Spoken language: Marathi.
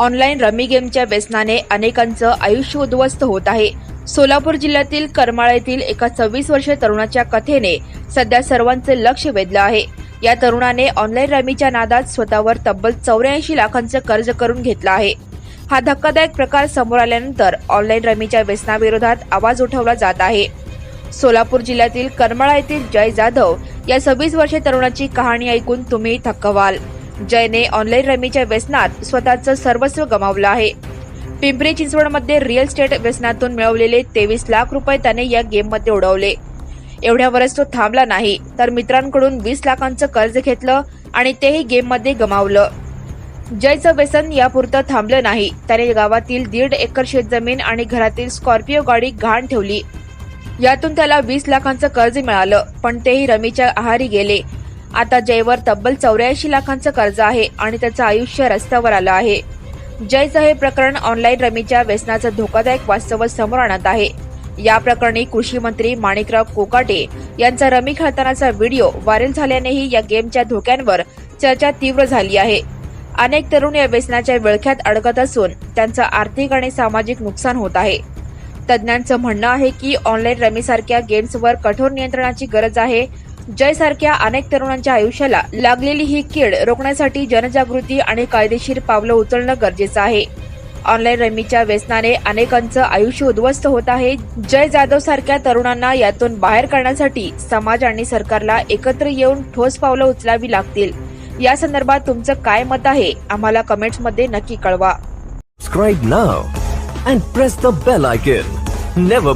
ऑनलाईन रमी गेमच्या व्यसनाने अनेकांचं आयुष्य उद्ध्वस्त होत आहे. सोलापूर जिल्ह्यातील करमाळा येथील एका सव्वीस वर्षीय तरुणाच्या कथेने सध्या सर्वांचे लक्ष वेधलं आहे. या तरुणाने ऑनलाईन रमीच्या नादात स्वतःवर तब्बल चौऱ्याऐंशी लाखांचं कर्ज करून घेतलं आहे. हा धक्कादायक प्रकार समोर आल्यानंतर ऑनलाईन रमीच्या व्यसनाविरोधात आवाज उठवला जात आहे. सोलापूर जिल्ह्यातील करमाळा येथील जय जाधव या सव्वीस वर्षीय तरुणाची कहाणी ऐकून तुम्ही थक्क व्हाल. जयने ऑनलाईन रमीच्या व्यसनात स्वतःचं सर्वस्व गमावलं आहे. पिंपरी चिंचवडमध्ये रिअल स्टेट व्यसनातून मिळवलेले तेवीस लाख रुपये त्याने या गेममध्ये उडवले. एवढ्यावरच तो थांबला नाही तर मित्रांकडून वीस लाखांचं कर्ज घेतलं आणि तेही गेममध्ये गमावलं. जयचं व्यसन यापुरतं थांबलं नाही त्याने गावातील दीड एकर शेतजमीन आणि घरातील स्कॉर्पिओ गाडी घाण ठेवली. यातून त्याला वीस लाखांचं कर्ज मिळालं पण तेही रमीच्या आहारी गेले आता जयवर तब्बल चौऱ्याऐंशी लाखांचं कर्ज आहे आणि त्याचं आयुष्य रस्त्यावर आलं आहे. जयचं हे प्रकरण ऑनलाईन रमीच्या व्यसनाचं धोकादायक वास्तव समोर आणत आहे. या प्रकरणी कृषी मंत्री माणिकराव कोकाटे यांचा रमी खेळतानाचा व्हिडिओ व्हायरल झाल्यानेही या गेमच्या धोक्यांवर चर्चा तीव्र झाली आहे. अनेक तरुण या व्यसनाच्या विळख्यात अडकत असून त्यांचं आर्थिक आणि सामाजिक नुकसान होत आहे. तज्ज्ञांचं म्हणणं आहे की ऑनलाईन रमीसारख्या गेम्सवर कठोर नियंत्रणाची गरज आहे जयसारख्या अनेक तरुणांच्या आयुष्याला लागलेली ही कीड रोखण्यासाठी जनजागृती आणि कायदेशीर पावलं उचलणं गरजेचं आहे. ऑनलाईन रमीच्या व्यसनाने अनेकांचं आयुष्य उद्ध्वस्त होत आहे. जय जाधव सारख्या तरुणांना यातून बाहेर काढण्यासाठी समाज आणि सरकारला एकत्र येऊन ठोस पावलं उचलावी लागतील. या संदर्भात तुमचं काय मत आहे? आम्हाला कमेंट्समध्ये नक्की कळवा. Subscribe now and press the bell icon. Never